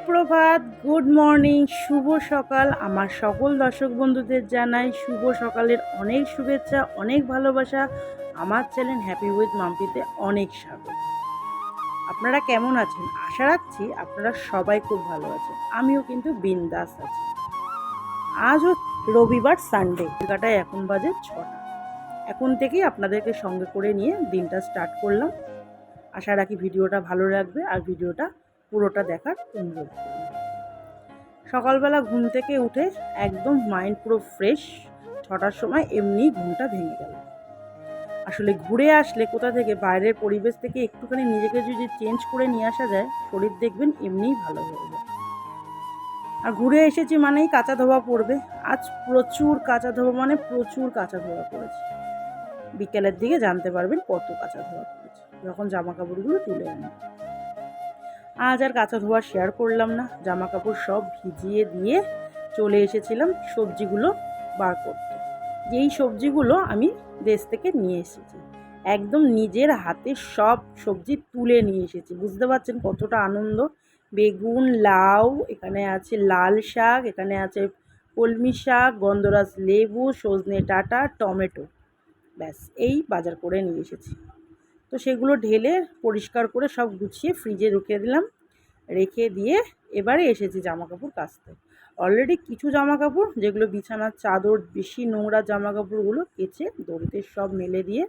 সুপ্রভাত good morning শুভ সকাল। আমার সকল দর্শক বন্ধুদের জানাই শুভ সকালের অনেক শুভেচ্ছা, অনেক ভালোবাসা। আমার চ্যানেল হ্যাপি উইথ মাম্পিতে অনেক স্বাগত। আপনারা কেমন আছেন? আশা রাখছি আপনারা সবাই খুব ভালো আছেন। আমিও কিন্তু বিন্দাস আছি। আজ রবিবার সানডে জায়গাটায় এখন বাজে ছটা। এখন থেকেই আপনাদেরকে সঙ্গে করে নিয়ে দিনটা স্টার্ট করলাম। আশা রাখি ভিডিওটা ভালো লাগবে আর ভিডিওটা পুরোটা দেখার অনুরোধ করলাম সকালবেলা ঘুম থেকে উঠে একদম মাইন্ড পুরো ফ্রেশ ছটার সময় এমনি ঘুমটা ভেঙে গেল। আসলে ঘুরে আসলে কোথা থেকে, বাইরের পরিবেশ থেকে একটুখানি নিজেকে যদি চেঞ্জ করে নিয়ে আসা যায়, শরীর দেখবেন এমনিই ভালো হয়ে যায় আর ঘুরে এসেছি মানেই কাঁচা ধোয়া পড়বে আজ প্রচুর কাঁচা ধোয়া মানে প্রচুর কাঁচা ধোয়া পড়েছে বিকেলের দিকে জানতে পারবেন কত কাঁচা ধোয়া পড়েছে যখন জামা কাপড়গুলো তুলে আনি। আজ আর কাঁচা ধোয়া শেয়ার করলাম না। জামা কাপড় সব ভিজিয়ে দিয়ে চলে এসেছিলাম সবজিগুলো বার করতে। যেই সবজিগুলো আমি দেশ থেকে নিয়ে এসেছি। একদম নিজের হাতে সব সবজি তুলে নিয়ে এসেছি। বুঝতে পারছেন কতটা আনন্দ? বেগুন, লাউ, এখানে আছে লাল শাক, এখানে আছে কলমি শাক, গন্ধরাজ লেবু, সজনে ডাঁটা টমেটো। ব্যাস, এই বাজার করে নিয়ে এসেছি। তো সেগুলো ঢেলে পরিষ্কার করে সব গুছিয়ে ফ্রিজে রেখে দিলাম। রেখে দিয়ে এবারে এসেছি জামা কাপড় কাচতে। অলরেডি কিছু জামা কাপড় যেগুলো বিছানার চাদর, বেশি নোংরা জামা কাপড়গুলো কেচে দড়িতে সব মেলে দিয়ে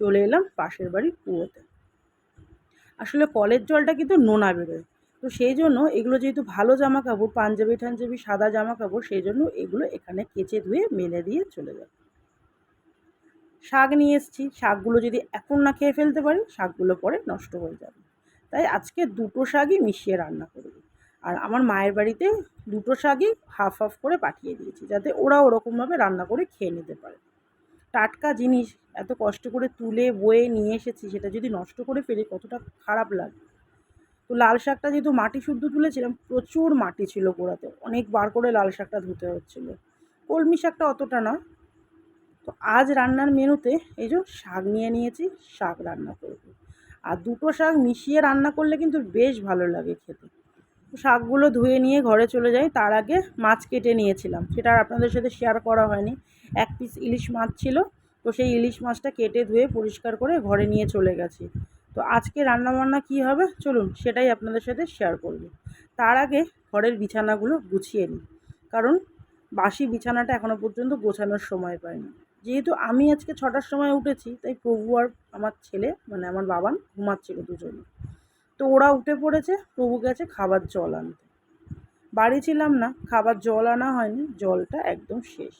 চলে এলাম পাশের বাড়ির কুয়োতে আসলে কলের জলটা কিন্তু নোনা বেরোয়। তো সেই জন্য এগুলো যেহেতু ভালো জামা কাপড় পাঞ্জাবি টাঞ্জাবি সাদা জামা কাপড় সেই জন্য এগুলো এখানে কেচে ধুয়ে মেলে দিয়ে চলে যায় শাক নিয়ে এসেছি। শাকগুলো যদি এখন না খেয়ে ফেলতে পারি, শাকগুলো পরে নষ্ট হয়ে যাবে। তাই আজকে দুটো শাকই মিশিয়ে রান্না করব। আর আমার মায়ের বাড়িতে দুটো শাকই হাফ হাফ করে পাঠিয়ে দিয়েছি, যাতে ওরা ওরকমভাবে রান্না করে খেয়ে নিতে পারে। টাটকা জিনিস এত কষ্ট করে তুলে, বয়ে নিয়ে এসেছি, সেটা যদি নষ্ট করে ফেলি, কতটা খারাপ লাগে। তো লাল শাকটা যেহেতু মাটি শুদ্ধ তুলেছিলাম, প্রচুর মাটি ছিল গোড়াতে। অনেকবার করে লাল শাকটা ধুতে হচ্ছিল। কলমি শাকটা অতটা নয় তো আজ রান্নার মেনুতে এই যে শাক নিয়ে নিয়েছি, শাক রান্না করব আর দুটো শাক মিশিয়ে রান্না করলে কিন্তু বেশ ভালো লাগে খেতে। শাকগুলো ধুয়ে নিয়ে ঘরে চলে যাই, তার আগে মাছ কেটে নিয়েছিলাম। সেটা আর আপনাদের সাথে শেয়ার করা হয়নি। এক পিস ইলিশ মাছ ছিল, তো সেই ইলিশ মাছটা কেটে ধুয়ে পরিষ্কার করে ঘরে নিয়ে চলে গেছি। তো আজকে রান্নাবান্না কী হবে? চলুন সেটাই আপনাদের সাথে শেয়ার করব। তার আগে ঘরের বিছানাগুলো গুছিয়ে নিই। কারণ বাসি বিছানাটা এখনও পর্যন্ত গোছানোর সময় পাইনি। যেহেতু আমি আজকে ছটার সময় উঠেছি, তাই প্রভু আর আমার ছেলে মানে আমার বাবান ঘুমাচ্ছিল দুজনে। তো ওরা উঠে পড়েছে, প্রভু গেছে খাবার জল আনতে। বাড়ি ছিলাম না, খাবার জল আনা হয়নি, জলটা একদম শেষ।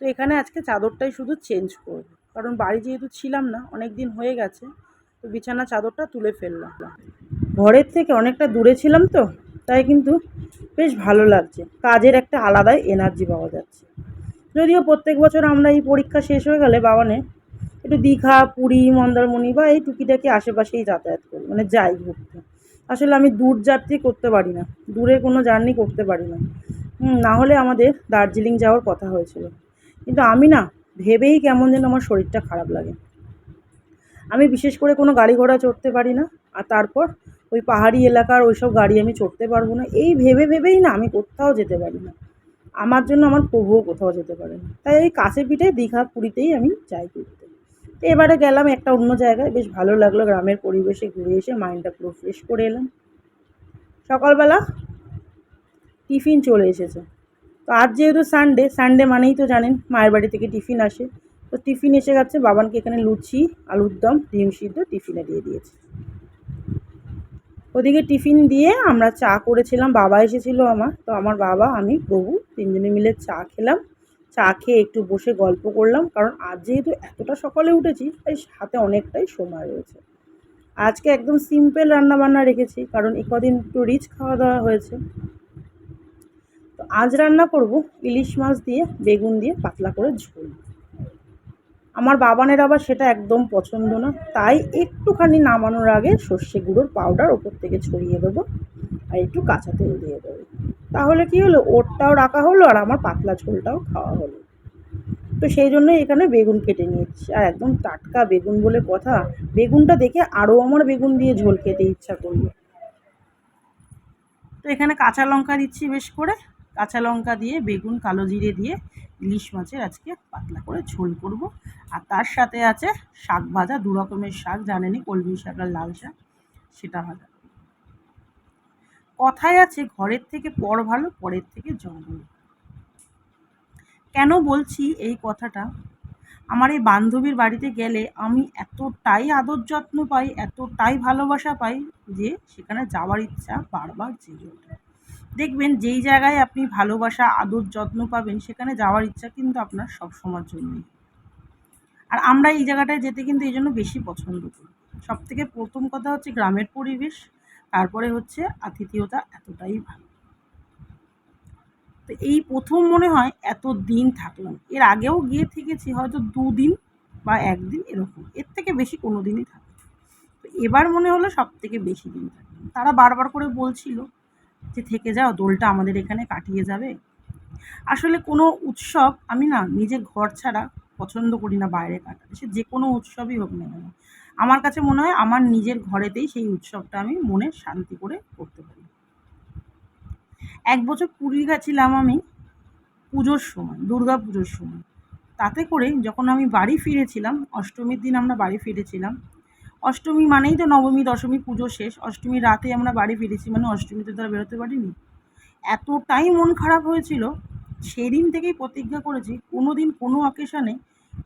তো এখানে আজকে চাদরটাই শুধু চেঞ্জ করব। কারণ বাড়ি যেহেতু ছিলাম না, অনেক দিন হয়ে গেছে, তো বিছানা চাদরটা তুলে ফেললাম। ঘরের থেকে অনেকটা দূরে ছিলাম তো, তাই কিন্তু বেশ ভালো লাগছে। কাজের একটা আলাদাই এনার্জি পাওয়া যাচ্ছে। যদিও প্রত্যেক বছর আমরা এই পরীক্ষা শেষ হয়ে গেলে বাবানে একটু দীঘা, পুরী, মন্দারমণি বা এই টুকিটাকি আশেপাশেই যাতায়াত করি মানে যাই ঘুরতে। আসলে আমি দূর যাত্রী করতে পারি না, দূরে কোনো জার্নি করতে পারি না। না হলে আমাদের দার্জিলিং যাওয়ার কথা হয়েছিল। কিন্তু আমি না ভেবেই কেমন যেন আমার শরীরটা খারাপ লাগে। আমি বিশেষ করে কোনো গাড়ি ঘোড়া চড়তে পারি না, আর তারপর ওই পাহাড়ি এলাকার ওই সব গাড়ি আমি চড়তে পারব না, এই ভেবে ভেবেই না আমি কোথাও যেতে পারি না। আমার জন্য আমার প্রভুও কোথাও যেতে পারে না তাই ওই কাছে পিঠে দীঘা পুরীতেই আমি যাই ঘুরতে। তো এবারে গেলাম একটা অন্য জায়গায়, বেশ ভালো লাগল গ্রামের পরিবেশে ঘুরে এসে মাইন্ডটা পুরো ফ্রেশ করে এলাম। সকালবেলা টিফিন চলে এসেছে। তো আজ যেহেতু সানডে সানডে মানেই তো জানেন মায়ের বাড়ি থেকে টিফিন আসে। তো টিফিন এসে গেছে, বাবানকে এখানে লুচি, আলুর দম, ডিম সিদ্ধ টিফিনে দিয়ে দিয়েছে। ওদিকে টিফিন দিয়ে আমরা চা করেছিলাম, বাবা এসেছিল আমার, তো আমার বাবা, আমি প্রভু তিনজনে মিলে চা খেলাম, চা খেয়ে একটু বসে গল্প করলাম, কারণ আজ যেহেতু এতটা সকালে উঠেছি, তাই হাতে অনেকটাই সময় রয়েছে। আজকে একদম সিম্পল রান্নাবান্না রেখেছি, কারণ এ কদিন একটু রিচ খাওয়া দাওয়া হয়েছে। তো আজ রান্না করব ইলিশ মাছ দিয়ে, বেগুন দিয়ে, পাতলা করে ঝোল। আমার বাবানের আবার সেটা একদম পছন্দ না। তাই একটুখানি নামানোর আগে সর্ষে গুঁড়োর পাউডার ওপর থেকে ছড়িয়ে দেবো আর একটু কাঁচা তেল দিয়ে দেবো। তাহলে কি হলো? ওরটাও রাখা হলো আর আমার পাতলা ঝোলটাও খাওয়া হলো। তো সেই জন্যই এখানে বেগুন কেটে নিচ্ছি আর একদম টাটকা বেগুন বলে কথা। বেগুনটা দেখে আরও আমার বেগুন দিয়ে ঝোল খেতে ইচ্ছা করল। তো এখানে কাঁচা লঙ্কা দিচ্ছি বেশ করে। কাঁচা লঙ্কা দিয়ে, বেগুন, কালো জিরে দিয়ে, ইলিশ মাছের আজকে পাতলা করে ঝোল করব। আর তার সাথে আছে শাক ভাজা, দু রকমের শাক জানেনি কলমি শাক আর লাল শাক, সেটা ভাজা। কথায় আছে, ঘরের থেকে পর ভালো, পরের থেকে জঙ্গল। কেন বলছি এই কথাটা? আমার এই বান্ধবীর বাড়িতে গেলে আমি এতটাই আদর যত্ন পাই, এতটাই ভালোবাসা পাই যে সেখানে যাওয়ার ইচ্ছা বারবার জেগে ওঠে। দেখবেন যেই জায়গায় আপনি ভালোবাসা, আদর, যত্ন পাবেন, সেখানে যাওয়ার ইচ্ছা কিন্তু আপনার সব সময়ের জন্যই। আর আমরা এই জায়গাটায় যেতে কিন্তু এই জন্য বেশি পছন্দ করি। সব থেকে প্রথম কথা হচ্ছে গ্রামের পরিবেশ, তারপরে হচ্ছে আতিথেয়তা এতটাই ভালো। তো এই প্রথম মনে হয় এত দিন থাকলাম। এর আগেও গিয়ে থেকেছি, হয়তো দুদিন বা একদিন এরকম। এর থেকে বেশি কোনো দিনই থাকে তো এবার মনে হলো সব থেকে বেশি দিন থাকলাম। তারা বারবার করে বলছিল যে থেকে যাও, দোলটা আমাদের এখানে কাটিয়ে যাবে। আসলে কোনো উৎসব আমি না নিজের ঘর ছাড়া পছন্দ করি না বাইরে কাটাতে। সে যে কোনো উৎসবই হোক না কেন। আমার কাছে মনে হয় আমার নিজের ঘরেতেই সেই উৎসবটা আমি মনে শান্তি করে করতে পারি। এক বছর পুরী গেছিলাম আমি পুজোর সময়, দুর্গা পুজোর সময়। তাতে করে যখন আমি বাড়ি ফিরেছিলাম, অষ্টমীর দিন আমরা বাড়ি ফিরেছিলাম অষ্টমী মানেই তো নবমী, দশমী, পুজো শেষ। অষ্টমীর রাতে আমরা বাড়ি ফিরেছি মানে অষ্টমীতে তারা বেরোতে পারিনি। এতটাই মন খারাপ হয়েছিল, সেদিন থেকেই প্রতিজ্ঞা করেছি কোনো দিন কোনো অকেশনে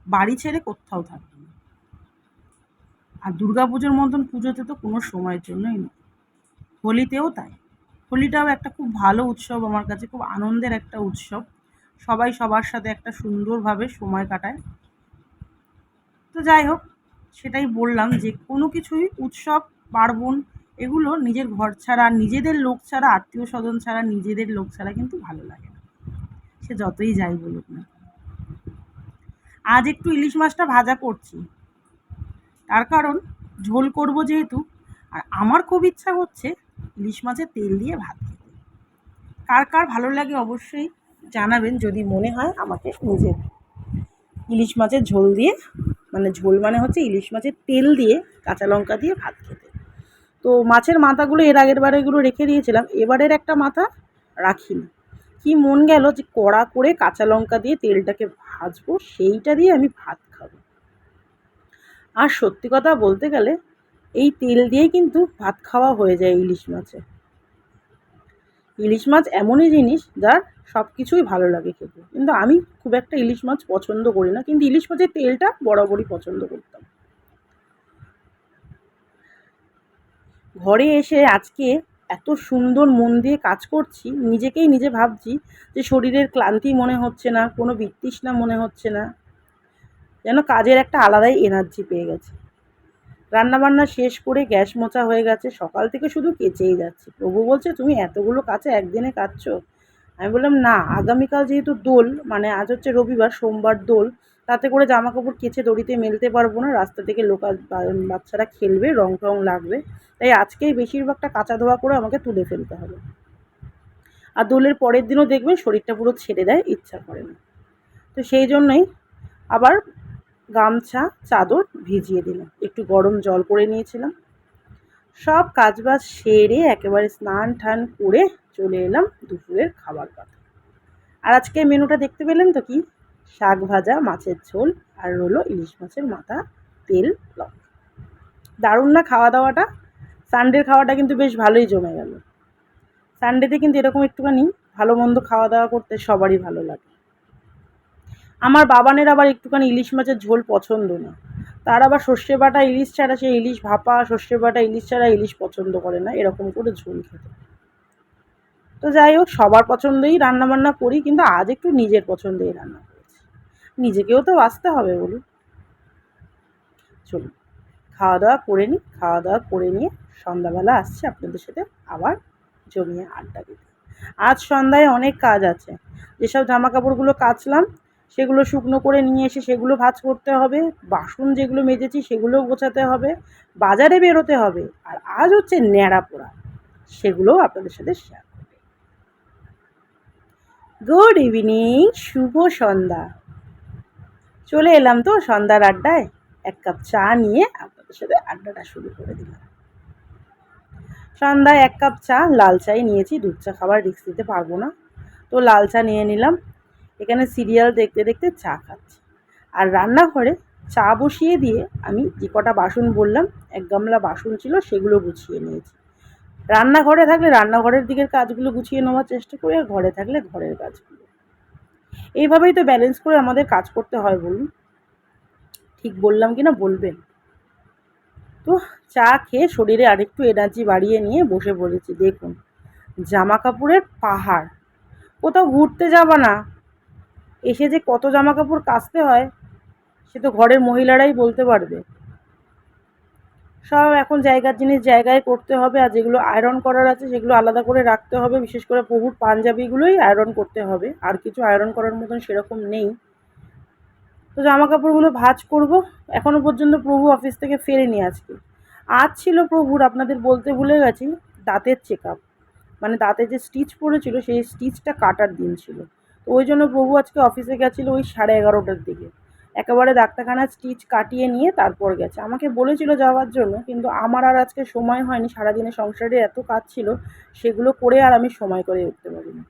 বাড়ি ছেড়ে কোথাও থাকবে না। আর পুজোর মতন পুজোতে তো কোনো সময়ের জন্যই নয়। হোলিতেও তাই। হোলিটাও একটা খুব ভালো উৎসব আমার কাছে, খুব আনন্দের একটা উৎসব। সবাই সবার সাথে একটা সুন্দরভাবে সময় কাটায়। তো যাই হোক সেটাই বললাম যে কোনো কিছুই উৎসব, পার্বণ এগুলো নিজের ঘর ছাড়া, নিজেদের লোক ছাড়া, আত্মীয় স্বজন ছাড়া, নিজেদের লোক ছাড়া কিন্তু ভালো লাগে না। সে যতই যাই বলুক না আজ একটু ইলিশ মাছটা ভাজা করছি। তার কারণ ঝোল করব যেহেতু, আর আমার খুব ইচ্ছা হচ্ছে ইলিশ মাছের তেল দিয়ে ভাত খেতে। কার কার ভালো লাগে অবশ্যই জানাবেন, যদি মনে হয় আমাকে নিজের ইলিশ মাছের ঝোল দিয়ে মানে ঝোল মানে হচ্ছে ইলিশ মাছের তেল দিয়ে কাঁচা লঙ্কা দিয়ে ভাত খেতে। তো মাছের মাথাগুলো এর আগের বারেগুলো রেখে দিয়েছিলাম, এবারের একটা মাথা রাখিনি। কি মন গেল যে কড়া করে কাঁচা লঙ্কা দিয়ে তেলটাকে ভাজবো, সেইটা দিয়ে আমি ভাত খাব। আর সত্যি কথা বলতে গেলে এই তেল দিয়েই কিন্তু ভাত খাওয়া হয়ে যায় ইলিশ মাছে। ইলিশ মাছ এমনই জিনিস যার সব কিছুই ভালো লাগে খেতে। কিন্তু আমি খুব একটা ইলিশ মাছ পছন্দ করি না, কিন্তু ইলিশ মাছের তেলটা বরাবরই পছন্দ করতাম। ঘরে এসে আজকে এত সুন্দর মন দিয়ে কাজ করছি, নিজেকেই নিজে ভাবছি যে শরীরের ক্লান্তি মনে হচ্ছে না, কোনো বিতৃষ্ণা মনে হচ্ছে না, যেন কাজের একটা আলাদাই এনার্জি পেয়ে গেছে। রান্নাবান্না শেষ করে গ্যাস মোচা হয়ে গেছে, সকাল থেকে শুধু কেচেই যাচ্ছে। প্রভু বলছে, তুমি এতগুলো কাছে একদিনে কাটছো? আমি বললাম, না, আগামীকাল যেহেতু দোল মানে আজ হচ্ছে রবিবার, সোমবার দোল, তাতে করে জামা কাপড় কেচে দড়িতে মেলতে পারব না, রাস্তা থেকে লোকাল বাচ্চারা খেলবে, রং টং লাগবে, তাই আজকেই বেশিরভাগটা কাঁচা ধোয়া করে আমাকে তুলে ফেলতে হবে। আর দোলের পরের দিনও দেখবেন শরীরটা পুরো ছেড়ে দেয়, ইচ্ছা করে না। তো সেই জন্যই আবার গামছা, চাদর ভিজিয়ে দিলাম। একটু গরম জল করে নিয়েছিলাম। সব কাজবাজ সেরে একেবারে স্নান টান করে চলে এলাম দুপুরের খাবার কথা আর আজকে মেনুটা দেখতে পেলেন তো কি? শাক ভাজা, মাছের ঝোল আর রলো ইলিশ মাছের মাথা, তেল লঙ্কা দারুণ না খাওয়া দাওয়াটা? সানডের খাওয়াটা কিন্তু বেশ ভালোই জমে গেল। সানডেতে কিন্তু এরকম একটুখানি ভালো মন্দ খাওয়া দাওয়া করতে সবারই ভালো লাগে। আমার বাবানের আবার একটুখানি ইলিশ মাছের ঝোল পছন্দ না। তার আবার সর্ষে বাটা ইলিশ ছাড়া সে ইলিশ ভাপা, সর্ষে বাটা ইলিশ ছাড়া ইলিশ পছন্দ করে না, এরকম করে ঝোল খেতে। তো যাই হোক, সবার পছন্দই রান্নাবান্না করি, কিন্তু আজ একটু নিজের পছন্দেই রান্না করেছি। নিজেকেও তো বাঁচতে হবে বলুন। চলুন খাওয়া দাওয়া করে নিই খাওয়া দাওয়া করে নিয়ে সন্ধ্যাবেলা আসছে আপনাদের সাথে আবার জমিয়ে আড্ডা দিতে। আজ সন্ধ্যায় অনেক কাজ আছে। যেসব জামা কাপড়গুলো কাচলাম সেগুলো শুকনো করে নিয়ে এসে সেগুলো ভাজ করতে হবে, বাসন যেগুলো মেজেছি সেগুলোও গোছাতে হবে, বাজারে বেরোতে হবে, আর আজ হচ্ছে ন্যাড়া পোড়া, সেগুলোও আপনাদের সাথে শেয়ার গুড ইভিনিং শুভ সন্ধ্যা। চলে এলাম তো সন্ধ্যার আড্ডায়, এক কাপ চা নিয়ে আপনাদের সাথে আড্ডাটা শুরু করে দিলাম। সন্ধ্যায় এক কাপ চা, লাল চাই নিয়েছি, দুধ চা খাবার রিক্স দিতে পারব না। তো লাল চা নিয়ে নিলাম এখানে সিরিয়াল দেখতে দেখতে চা খাচ্ছি। আর রান্নাঘরে চা বসিয়ে দিয়ে আমি যে কটা বাসন বললাম, এক গামলা বাসন ছিল সেগুলো গুছিয়ে নিয়েছি। রান্নাঘরে থাকলে রান্নাঘরের দিকের কাজগুলো গুছিয়ে নেওয়ার চেষ্টা করি, আর ঘরে থাকলে ঘরের কাজগুলো। এইভাবেই তো ব্যালেন্স করে আমাদের কাজ করতে হয় বলুন। ঠিক বললাম কি না বলবেন? তো চা খেয়ে শরীরে আরেকটু এনার্জি বাড়িয়ে নিয়ে বসে পড়েছি, দেখুন। জামা কাপড়ের পাহাড়। কোথাও ঘুরতে যাবা না। এসে যে কত জামা কাপড় কাচতে হয়, সে তো ঘরের মহিলারাই বলতে পারবে। সব এখন জায়গার জিনিস জায়গায় করতে হবে আর যেগুলো আয়রন করার আছে সেগুলো আলাদা করে রাখতে হবে। বিশেষ করে প্রভুর পাঞ্জাবিগুলোই আয়রন করতে হবে। আর কিছু আয়রন করার মতন সেরকম নেই। তো জামা কাপড়গুলো ভাজ করব। এখনও পর্যন্ত প্রভু অফিস থেকে ফেরেনি আজকে। আজ ছিল প্রভুর, আপনাদের বলতে ভুলে গেছি, দাঁতের চেক আপ মানে দাঁতে যে স্টিচ পড়েছিল, সেই স্টিচটা কাটার দিন ছিল। তো ওই জন্য প্রভু আজকে অফিসে গেছিল ওই সাড়ে এগারোটার দিকে। একেবারে ডাক্তারখানার স্টিচ কাটিয়ে নিয়ে তারপর গেছে। আমাকে বলেছিল যাওয়ার জন্য, কিন্তু আমার আর আজকে সময় হয়নি সারাদিনে সংসারে এত কাজ ছিল, সেগুলো করে আর আমি সময় করে উঠতে পারিনি।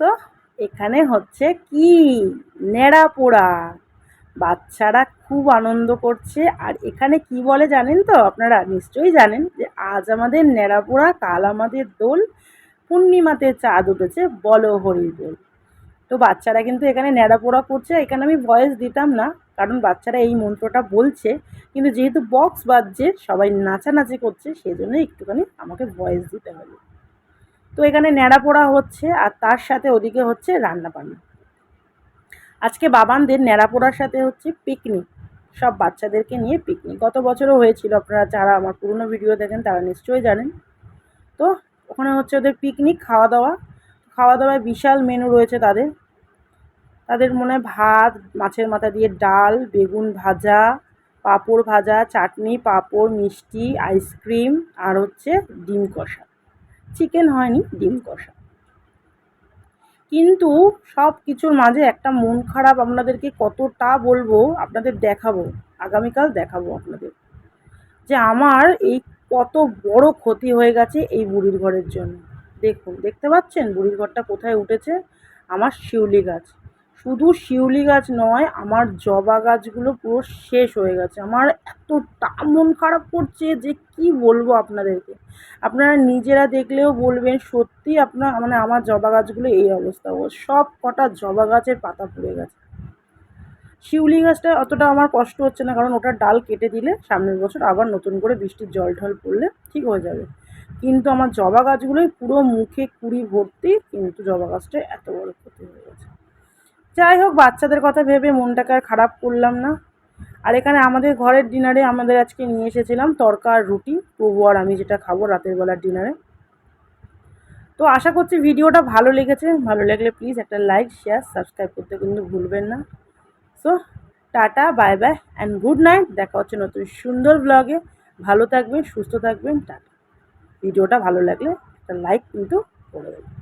সো এখানে হচ্ছে কি? নেড়া পোড়া। বাচ্চারা খুব আনন্দ করছে। আর এখানে কি বলে জানেন তো আপনারা? নিশ্চয়ই জানেন যে আজ আমাদের নেড়া পোড়া, কাল আমাদের দোল। পূর্ণিমাতে চাঁদ উঠেছে বলো হরি দোল তো বাচ্চারা কিন্তু এখানে ন্যাড়া পোড়া করছে, এখানে আমি ভয়েস দিতাম না, কারণ বাচ্চারা এই মন্ত্রটা বলছে, কিন্তু যেহেতু বক্স বাজছে, সবাই নাচানাচি করছে সেই জন্য একটুখানি আমাকে ভয়েস দিতে হবে। তো এখানে ন্যাড়া পোড়া হচ্ছে, আর তার সাথে ওদিকে হচ্ছে রান্না বান্না আজকে বাবানদের ন্যাড়া পোড়ার সাথে হচ্ছে পিকনিক সব বাচ্চাদেরকে নিয়ে পিকনিক গত বছরও হয়েছিল আপনারা, যারা আমার পুরনো ভিডিও দেখেন, তারা নিশ্চয়ই জানেন। তো ওখানে হচ্ছে ওদের পিকনিক খাওয়া দাওয়া খাওয়া দাওয়ায় বিশাল মেনু রয়েছে তাদের। তাদের মনে ভাত, মাছের মাথা দিয়ে ডাল, বেগুন ভাজা, পাঁপড় ভাজা, চাটনি, পাঁপড়, মিষ্টি আইসক্রিম আর হচ্ছে ডিম কষা। চিকেন হয়নি, ডিম কষা। কিন্তু সব কিছুর মাঝে একটা মন খারাপ আপনাদেরকে কতটা বলব, আপনাদের দেখাবো, আগামীকাল দেখাবো আপনাদের। যে আমার এই কত বড় ক্ষতি হয়ে গেছে এই বুড়ির ঘরের জন্য। দেখুন, দেখতে পাচ্ছেন বুড়ির ঘরটা কোথায় উঠেছে? আমার শিউলি গাছ। শুধু শিউলি গাছ নয়, আমার জবা গাছগুলো পুরো শেষ হয়ে গেছে। আমার এতটা মন খারাপ করছে যে কি বলব আপনাদেরকে। আপনারা নিজেরা দেখলেও বলবেন, সত্যি আপনার মানে আমার জবা গাছগুলো এই অবস্থা। সব কটা জবা গাছের পাতা পুড়ে গেছে। শিউলি গাছটা অতটা আমার কষ্ট হচ্ছে না, কারণ ওটার ডাল কেটে দিলে সামনের বছর আবার নতুন করে বৃষ্টির জল ঢল পড়লে ঠিক হয়ে যাবে। কিন্তু আমার জবা গাছগুলোই পুরো মুখে কুড়ি ভর্তি, কিন্তু জবা গাছটা এত বড় ক্ষতি হয়ে গেছে। যাই হোক, বাচ্চাদের কথা ভেবে মনটাকে আর খারাপ করলাম না। আর এখানে আমাদের ঘরের ডিনারে আমাদের আজকে নিয়ে এসেছিলাম তরকা আর রুটি। প্রভু আর আমি যেটা খাব রাতের বেলার ডিনারে। তো আশা করছি ভিডিওটা ভালো লেগেছে। ভালো লাগলে প্লিজ একটা লাইক, শেয়ার, সাবস্ক্রাইব করতে কিন্তু ভুলবেন না। So tata, bye bye and good night দেখা হচ্ছে নতুন সুন্দর ব্লগে ভালো থাকবেন, সুস্থ থাকবেন, টাটা। ভিডিওটা ভালো লাগলে একটা লাইক কিন্তু করে দেবেন।